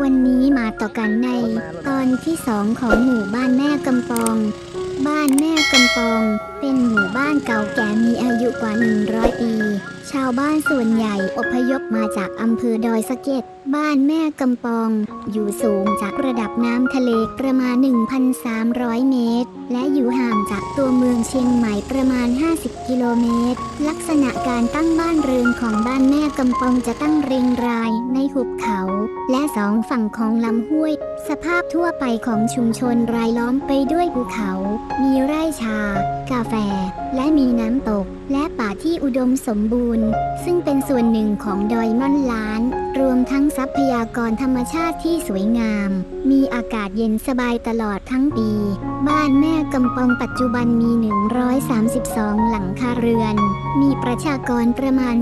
วันนี้มาต่อกันในตอนที่สองของหมู่บ้านแม่กำปอง บ้านแม่กำปอง เป็นหมู่บ้านเก่าแก่มีอายุกว่า 100 ปี ชาวบ้านส่วนใหญ่อพยพมาจากอำเภอดอยสะเก็ด บ้านแม่กำปอง อยู่สูงจากระดับน้ำทะเลประมาณ 1,300 เมตร และอยู่ห่างจากตัวเมืองเชียงใหม่ประมาณ 50 กิโลเมตร ลักษณะการตั้งบ้านเรือนของบ้านแม่กำปองจะตั้งเรียงรายในหุบเขา และสองฝั่งของลำห้วย สภาพทั่วไปของชุมชนรายล้อมไปด้วยภูเขา มีไร่ชา กาแฟ และมีน้ำตก และป่าที่อุดมสมบูรณ์ ซึ่งเป็นส่วนหนึ่งของดอยม่อนล้าน รวมทั้งทรัพยากรธรรมชาติที่สวยงาม มีอากาศเย็นสบายตลอดทั้งปี บ้านแม่กำปองปัจจุบันมี 132 หลังคาเรือน มีประชากรประมาณ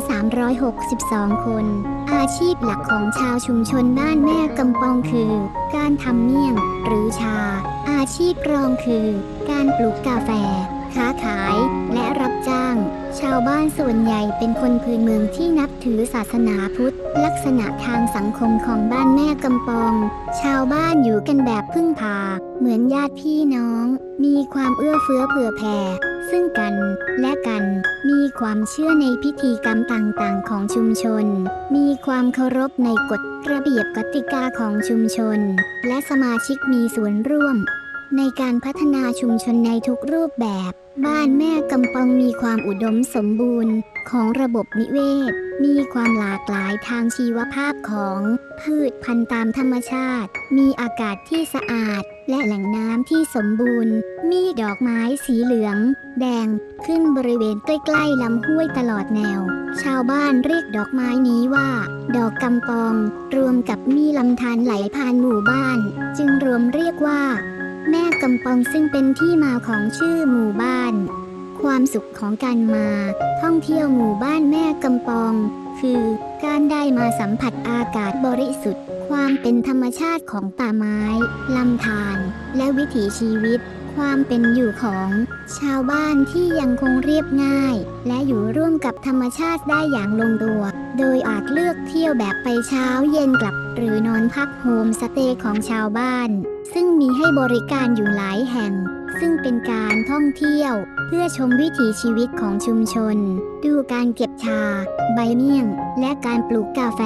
362 คน อาชีพหลักของชาวชุมชนบ้านแม่กำปองคือ การทำเมี่ยงหรือชา อาชีพรองคือ การปลูกกาแฟ ค้าขายและรับจ้าง ชาวบ้านส่วนใหญ่เป็นคนพื้นเมืองที่นับถือศาสนาพุทธ ลักษณะทางสังคมของบ้านแม่กำปอง ชาวบ้านอยู่กันแบบพึ่งพา เหมือนญาติพี่น้อง มีความเอื้อเฟื้อเผื่อแผ่ซึ่งกันและกันมีความเชื่อในพิธีกรรมต่างๆ ของชุมชน มีความเคารพในกฎระเบียบกติกาของชุมชน และสมาชิกมีส่วนร่วม ในการพัฒนาชุมชนในทุกรูปแบบ บ้านแม่กำปองมีความอุดมสมบูรณ์ของระบบนิเวศ มีความหลากหลายทางชีวภาพของพืชพันธุ์ตามธรรมชาติ มีอากาศที่สะอาด และแหล่งน้ำที่สมบูรณ์ มีดอกไม้สีเหลือง แดง ขึ้นบริเวณใกล้ๆลำห้วยตลอดแนว ชาวบ้านเรียกดอกไม้นี้ว่า ดอกกำปอง รวมกับมีลำธารไหลผ่านหมู่บ้าน จึงรวมเรียกว่า กำปองซึ่งเป็นที่มาของชื่อหมู่บ้าน ความสุขของการมา ท่องเที่ยวหมู่บ้านแม่กำปอง คือการได้มาสัมผัสอากาศบริสุทธิ์ ความเป็นธรรมชาติของป่าไม้ลำธารและวิถีชีวิต ความเป็นอยู่ของชาวบ้านที่ยังคงเรียบง่าย และอยู่ร่วมกับธรรมชาติได้อย่างลงตัว โดยอาจเลือกเที่ยวแบบไปเช้าเย็นกลับ หรือนอนพักโฮมสเตย์ของชาวบ้าน ซึ่งมีให้บริการอยู่หลายแห่ง ซึ่งเป็นการท่องเที่ยว เพื่อชมวิถีชีวิตของชุมชน ดูการเก็บชา ใบเมี่ยง และการปลูกกาแฟ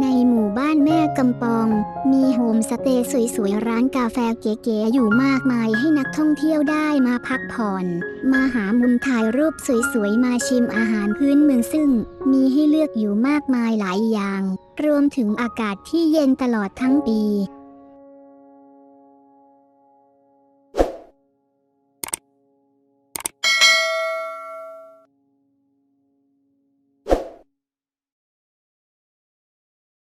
ในหมู่บ้านแม่กำปอง มีโฮมสเตย์สวยๆ ร้านกาแฟเก๋ๆอยู่มากมายให้นักท่องเที่ยวได้มาพักผ่อน มาหามุมถ่ายรูปสวยๆ มาชิมอาหารพื้นเมืองซึ่ง มีให้เลือกอยู่มากมายหลายอย่าง รวมถึงอากาศที่เย็นตลอดทั้งปี